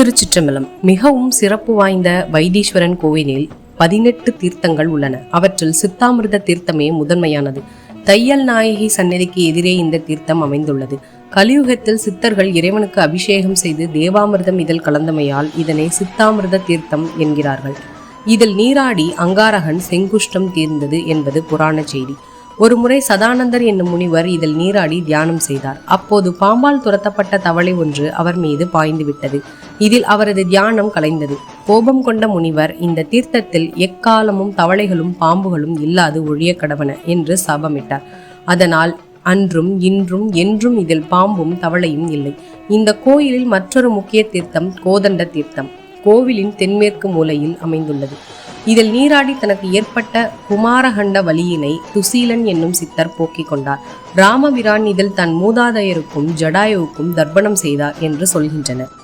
திருச்சிற்றம்பலம். மிகவும் சிறப்பு வாய்ந்த வைத்தீஸ்வரன் கோவிலில் பதினெட்டு தீர்த்தங்கள் உள்ளன. அவற்றில் சித்தாமிர்த தீர்த்தமே முதன்மையானது. தையல் நாயகி சன்னதிக்கு எதிரே இந்த தீர்த்தம் அமைந்துள்ளது. கலியுகத்தில் சித்தர்கள் இறைவனுக்கு அபிஷேகம் செய்து தேவாமிர்தம் இதில் கலந்தமையால் இதனை சித்தாமிர்த தீர்த்தம் என்கிறார்கள். இதில் நீராடி அங்காரகன் செங்குஷ்டம் தீர்ந்தது என்பது புராண செய்தி. ஒருமுறை சதானந்தர் என்னும் முனிவர் இதில் நீராடி தியானம் செய்தார். அப்போது பாம்பால் துரத்தப்பட்ட தவளை ஒன்று அவர் மீது பாய்ந்து விட்டது. இதில் அவரது தியானம் கலைந்தது. கோபம் கொண்ட முனிவர் இந்த தீர்த்தத்தில் எக்காலமும் தவளைகளும் பாம்புகளும் இல்லாது ஒழிய கடவன என்று சாபமிட்டார். அதனால் அன்றும் இன்றும் என்றும் இதில் பாம்பும் தவளையும் இல்லை. இந்த கோயிலில் மற்றொரு முக்கிய தீர்த்தம் கோதண்ட தீர்த்தம். கோவிலின் தென்மேற்கு மூலையில் அமைந்துள்ளது. இதில் நீராடி தனக்கு ஏற்பட்ட குமாரகண்ட வலியினை துசீலன் என்னும் சித்தர் போக்கிக் கொண்டார். ராமபிரான் இதில் தன் மூதாதையருக்கும் ஜடாயுவுக்கும் தர்ப்பணம் செய்தார் என்று சொல்கின்றனர்.